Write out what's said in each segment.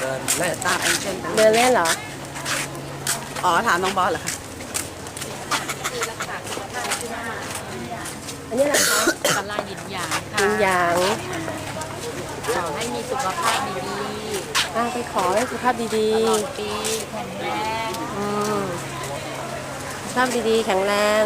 เดินเล่นตามแองเจิลเดินเล่นเหรอ อ๋อ ถามน้องบอสเหรอคะอันนี้นะคะกำลังหยินหยางค่ะยินหยางขอให้มีสุขภาพดีอะไปขอให้สุขภาพดีๆตลอดปีแข็งแรงๆอืมสุขภาพดีๆ แข็งแรง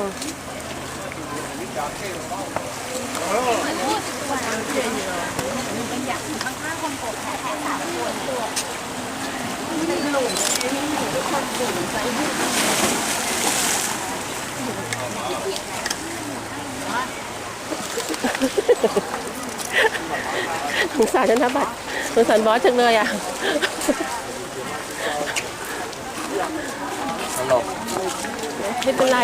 ส งสารธนบัตรสงสารบอสจังเลยอะตลกไม่เป็นไร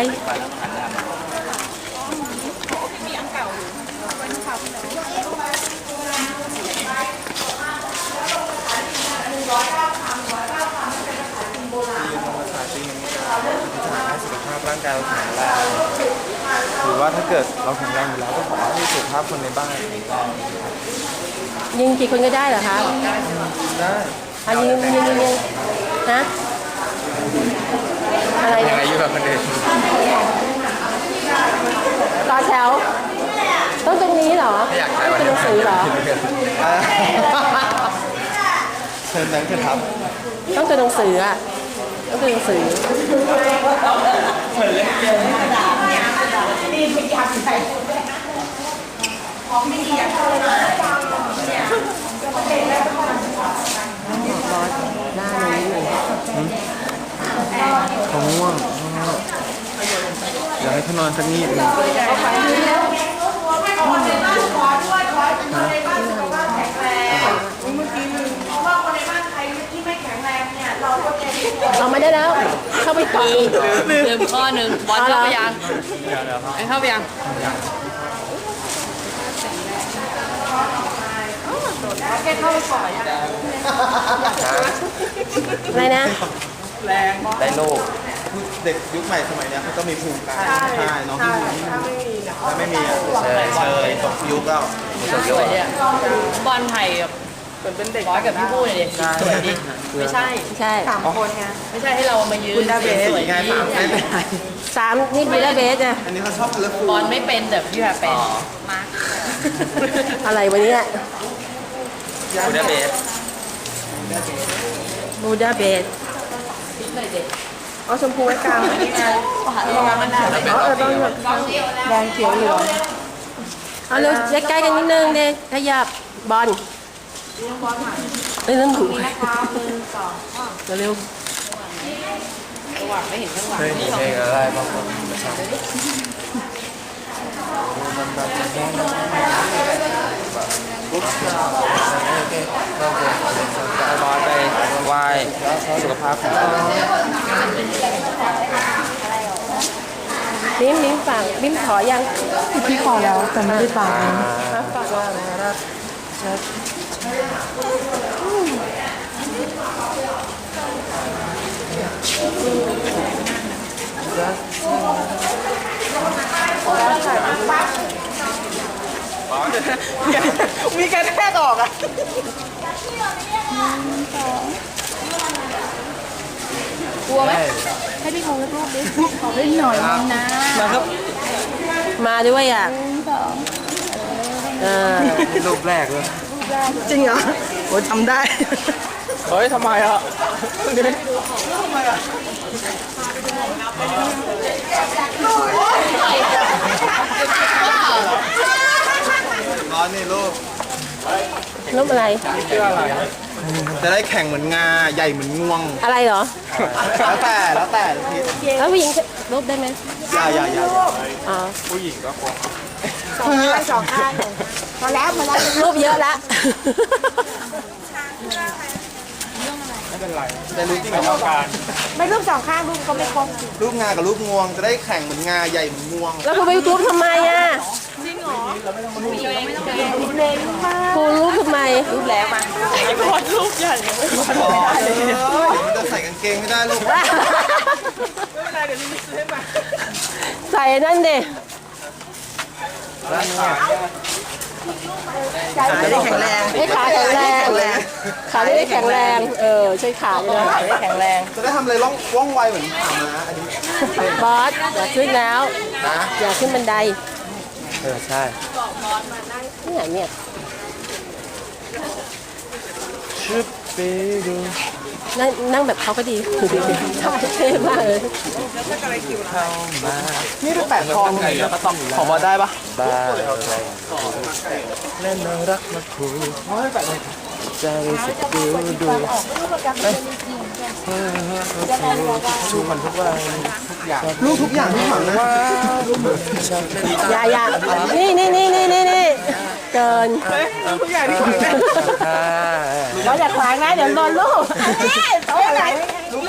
ให้สุขภาพร่างกายเราแข็งแรงหรือว่าถ้าเกิดเราแข็งแรงอยู่แล้วก็ขอให้สุขภาพคนในบ้านแข็งแรง ยิงกี่คนก็ได้เหรอคะได้อันยิงยิงยิงยิงฮะอะไรยังนะไงอยู่กับคนอื่นต่อแถวต้องตรงนี้เหรอไม่อยากใช้ไม่วันเป็นหนังสือเหรอเชิญนั้นเถอะครับ ต้องตัวหนังสืออะต้องตัวหนังสือบอสหน้าหนูนิด หนึ่เขาง่วงอยากให้เขานอนสักนิดหนึงเราไม่ได้แล้ว เข้าไปก่อนลืมข้อหนึ่งบอสเอาเหรเข้าอไปยัง ไอ้เข้าไปยังอะไรนะได้โลก เด็กยุคใหม่สมัยเนี้ยเขาต้องมีภูมิการใช่น้องที่มีถ้าไม่มีอะเชยเชยตกยุคแล้วสวยเนี่ยบอลไทยแบบเป็นเด็กบอสกับพี่พูดเนี่ยดิสวยดิไม่ใช่ใช่สามคนไงไม่ใช่ให้เรามายืนคุณดาเบสสวยไงๆสามไม่เป็นไรสามนี่บีลาเบสนะอันนี้เขาชอบคัลเลอร์ฟูบอลไม่เป็นแต่พี่แบบเป็นมาอะไรวันนี้ คุณเบสบูดาเบสเอาชมพูไว้กลางนี่ไงระวังมันหนาอ๋อเออต้องแบบแดงเขียวเหลืองเอาเร็วใกล้ๆกันนิดนึงเดขยับบอลเอ้ยเริ่มถูกเร็วระหว่างไม่เห็นข้างหลังเคยมีเพลงอะไรบ้างครับไม่ใช่ บอสไปไหว้สุขภาพแข็งแรงๆมิ้มมิ้มฝากมิ้มขอยังพี่ขอแล้วแต่ไม่ได้ฝากฝากว่า มีการแทกออกอะกลัวไหมให้พี่คงรูปดิขอเล่นหน่อยนึงนะมาด้วยอะเออนี่รูปแรกเลยจริงเหรอโอ้ทำได้ เฮ้ยทำไมอะ ร้อนนี่ลูกรูปอะไร จะได้แข่งเหมือนงา ใหญ่เหมือนงวง อะไรเหรอ แล้วแต่ แล้วแต่ทีแล้วผู้หญิงรูปได้ไหมอย่าอย่าอย่าอ๋อ ผู้หญิงก็คงสองข้างสองข้างพอแล้วพอแล้วรูปเยอะละไม่เป็นไรจะรู้จริงเหรอการไม่รูปสองข้างรูปก็ไม่ครบรูปงากับรูปงวงจะได้แข่งเหมือนงาใหญ่เหมือนงวง แล้วคุณไปรูปทำไมอะ ครูรูปทำไมรูปแรงมาอ๋อเดี๋ยวมันจะใส่กางเกงไม่ได้ลูกใส่นั่นดิขาได้แข็งแรงให้ขาแข็งแรงขาได้แข็งแรง เออช่วยขาด้วยขาได้แข็งแรง จะได้ทำอะไรล่องว่องไวเหมือนขามาอันนี้บอสอย่าขึ้นแล้ว อย่าขึ้นบันได เออใช่นี่ไหนเนี่ยชุบไปดูนั่งนั่งแบบเขาก็ดีใช่เท่มากเลยเข้ามานี่ไปแปะทองไหนแล้วก็ต้องของมาได้ปะบ้าอะไรเล่นน่ารักมาคุยใจสุดดูดูเอ้ย ชูมันทุกวันลูกทุกอย่างที่ฝังนะว้าวชอบเล่นอย่าอย่านี่นี่นี่นี่นี่นี่เกินอ่าเราอย่าขวางนะเดี๋ยวโดนลูกลูกแหละดม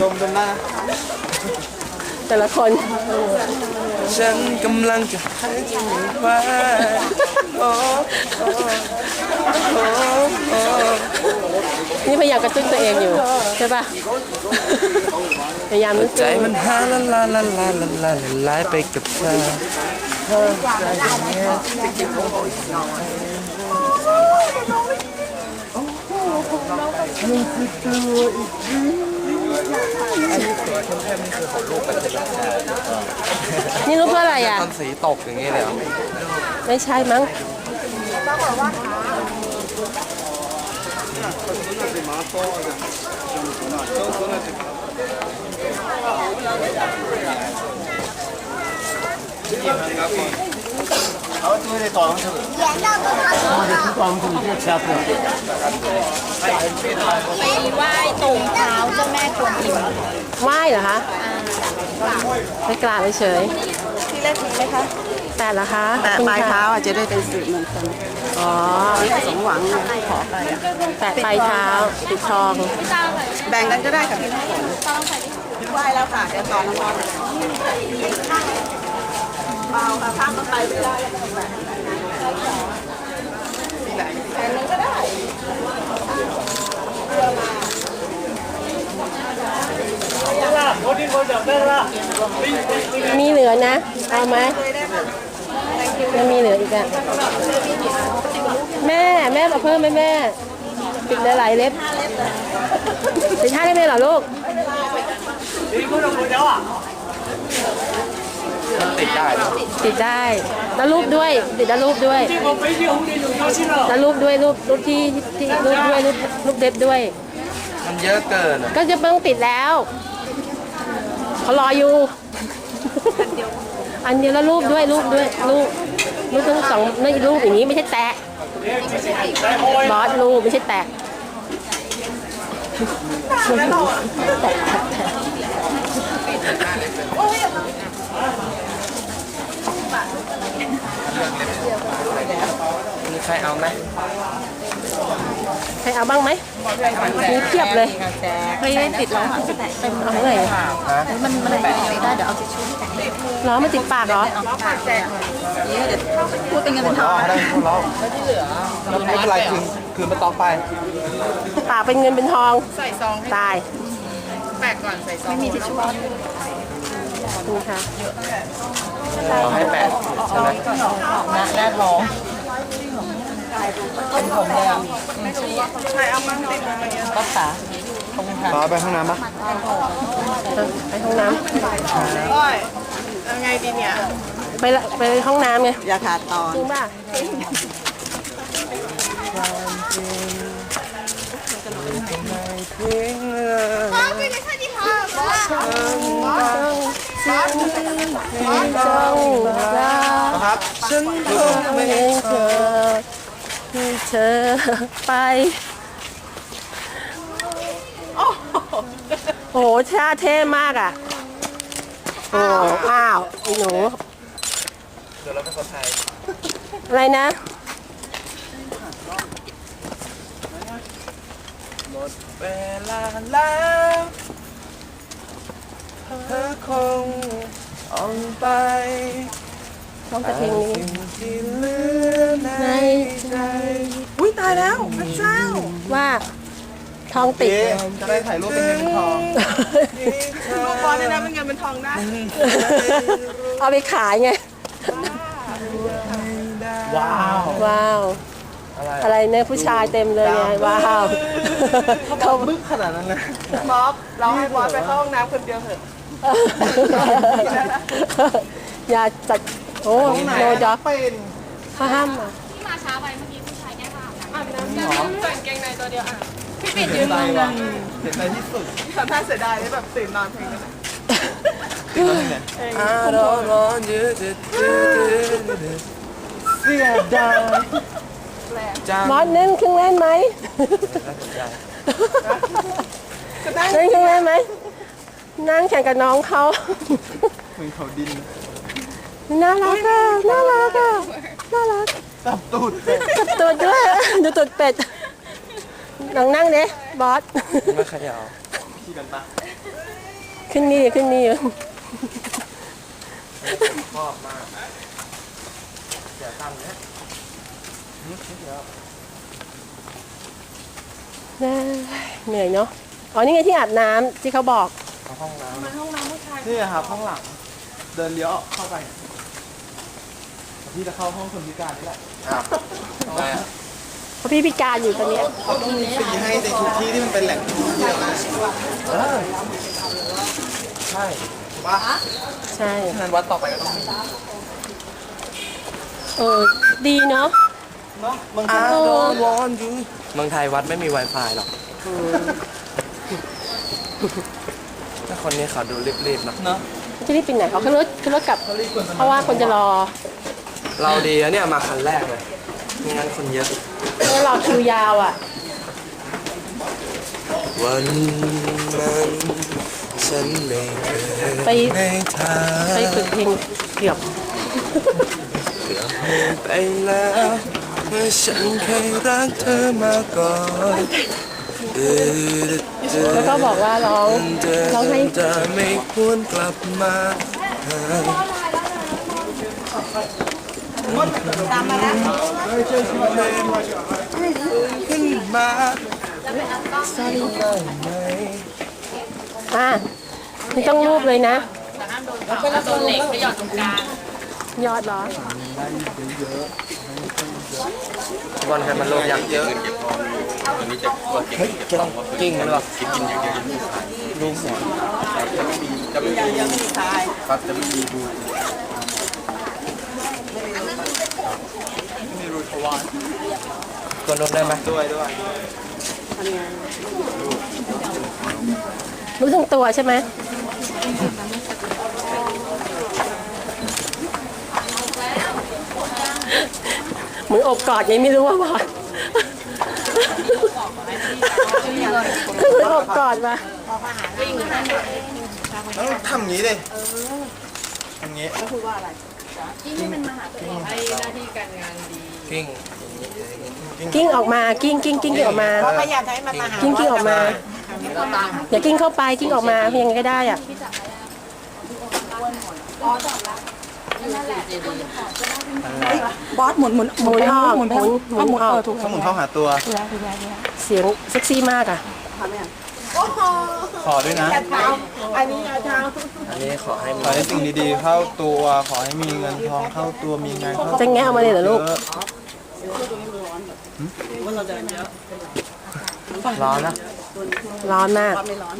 ดมได้นะแต่ละคนฉันกำลังจะหายใจไม่ไหวโอ้โอ้โอ้โอ้ นี่พยายามกระตุ้นตัวเองอยู่ใช่ป่ะ พยายามนึกใจมันหาละลาละลาละลาละลายไปกับเธอเธอใจอย่างเงี้ยนี่รู้เพื่ออะไรอะตอนสีตกอย่างเงี้ยเลยเหรอไม่ใช่มั้ง ไปไหว้ตรงเท้าเจ้าแม่กวนอิมไหว้เหรอคะไปกราบเฉย ที่เล็กมีไหมคะ ๆแต่เหรอคะแต่ขอบคุณปลายค่ะเท้าอะจะได้เป็นสิริมงคลอ๋อสมหวังนะขอไปอะแปะปลายเท้าปิดทอง แบ่งกันก็ได้ค่ะพี่น้ำฝนไหว้แล้วค่ะเดี๋ยวต่อน้ำมันเบาค่ะข้ามมันไปไม่ได้แบ่งกันก็ได้มีเหลือนะ เอาไหมยั งมีเหลืออีกอะ แม่แม่มาเพิ่มไหมแม่ปิดหลายๆเล็บปิดห้าเล็บเลยเหรอลูกติดได้เหรอติดได้แล้วรูปด้วย ติดแล้วรูปด้วยแล้วรูปด้วยรูปรูปที่ที่รูปด้วยรูปรูปเล็บด้วย มันเยอะเกินอะก็จะไม่ต้องติดแล้วเขารออยู่ อันเดียวแล้วรูปด้วยรูปด้วยรูป รูปต้องสองนี่รูปอย่างนี้ไม่ใช่แตะบอสรูปไม่ใช่แตะแตะแตะมีใครเอาไหม ใครเอาบ้างไหมมีเทียบเลยไม่ได้ติดแล้วค่ะเอาเลยมันมันแบ่งไม่ได้เดี๋ยวเอาทิชชู่ล้อมาติดปากเหรอปากแจกนี่เดี๋ยวพูดเป็นเงินเป็นทองได้พวกเราแล้วไม่เป็นไรคืนคืนมาตองไปปากเป็นเงินเป็นทองใส่ซองให้ตายแปะก่อนใส่ซองไม่มีทิชชู่ขอบคุณค่ะเอาให้แปดใช่ไหม นะแน่ท้อง เป็นผมเลยอะก็ขาขอบคุณค่ะต่อไปห้องน้ำปะไปห้องน้ยังไงดีเนี่ยำไปละไปห้องน้ำไง อย่าขาดตอนจริงป่ะทิ้งเลยต้องสิ่งที่ต้องรักครับฉันคงไม่ให้เธอให้ เธอไปโอ้โหท่าเท่มากอะ โอ้อ้าวไอ้หนูเดี๋ยวเราเป็นคนไทย อะไรนะเวลาแล้วเธอคงออกไปต้องแต่เพลงนี้สิ่งที่เหลือในในใจอุ้ย ตายแล้วพระเจ้าว่าทองติดเอ๊ะจะได้ถ่ายรูปเป็นเงินเป็นทองลูกบอลเนี่ยนะเป็นเงินเป็นทองได้เอาไปขายไง ว้าว ว้าว อะไรอะไรเนี่ยผู้ชายเต็มเลยไงว้าวเขาบึ้กขนาดนั้นเลยบ๊อบเราให้บ๊อบไปเข้าห้องน้ำคนเดียวเถอะอย่าจัดโอ้โนด็อกเป็นเขาห้ามอะ ใส่งเกงในตัวเดียวอะเสียใจว่ะเสียใจที่สุดทำท่าเสียดายที่แบบตื่นนอนเพลงนั้นอะเป็นอะไรเนี่ย I don't want you to do this เสียดายจังบอสเล่นเครื่องเล่นไหมน่าสนใจก็นั่งเล่นเครื่องเล่นไหมนั่งแข่งกับน้องเขาเหมือนเขาดินน่ารักอะน่ารักอะน่ารัก จับตูดจับตูดด้วย ดูตูดเป็ดลองนั่งดิบอสไม่เขย่าขี่กันปะขึ้นนี่ขึ้นนี่ชอบมากเสียตังค์เนี่ยเหนื่อยเนาะ อ๋อ นี่ไงที่อาบน้ำที่เขาบอก เอาห้องน้ำนี่ครับข้างหลัง เดินเลี้ยวเข้าไป พี่จะเข้าห้องคนพิการนี่แหละ อ้าวทำไมอะเพราะพี่พิการอยู่ตอนเนี้ยเขาต้องมีฟรีให้ในทุกที่ที่มันเป็นแหล่งท่องเที่ยวนะเออใช่ใช่งานวัดต่อไปก็ต้องมีเออ ดีเนาะ เนาะบาง I ที don't want you เมืองไทยวัดไม่มี Wi-Fi หรอกถ้าคนนี้เขาดูรีบๆนะเนาะ จะรีบไปไหนเขาขึ้นรถขึ้นรถกลับ เพราะว่าคนจะรอ เราดีนะเนี่ยมาคันแรกเลยไม่งั้นคนเยอะต้องรอคิวยาวอะ วันนั้นฉันไม่เคยไปในทางไปฝึกเพลงเกือบ ไปแล้วเมื่อฉันเคยรักเธอมาก่อนเดือดเดือแล้วก็บอกว่าร้องเดือร้องให้จะไม่ควรกลับมา หาขึ้นมาได้ไหมอะไม่ต้องรูปเลยนะแล้วโดนเหล็กไปหยอดตรงกลางยอดเหรอบอลใครมันโลกยักษ์เยอะเฮ้ยต้องกิ้งกันหรอลูกหัวครับจะไม่มีดูมีรูทวารกด ลงได้ไหมด้วยด้วยรู้ทั้งตัวใช่ไหมเหมือนอบกอดยังไม่รู้ว่าบอดเหมือนอบกอดมาต้องทำอย่างนี้ดิทำอย่างนี้กิ้งกิ้ง ออกมากิ้งกิ้งกิ้งกิ้งออกมาพยายามให้มันมาหากิ้งกิ้งออกมา อย่ากิ้งเข้าไปกิ้งออกมาเพียงไงก็ได้อะบอสหมุนหมุนหมุนออกหมุนหมุนหมุนออกถ้าหมุนเข้าหาตัว เสียงเซ็กซี่มากอะขอด้วยนะเท้าอันนี้เอาเท้าอันนี้ขอให้ขมัอนให้สิ่งดีๆเข้าตัว ขอให้มีเงินทองเข้าตัวมีงานเข้าตัวจะแงะออกมาเลยเหรอลูกยะ ร้อนนะ ร้อนมาก ไม่ร้อน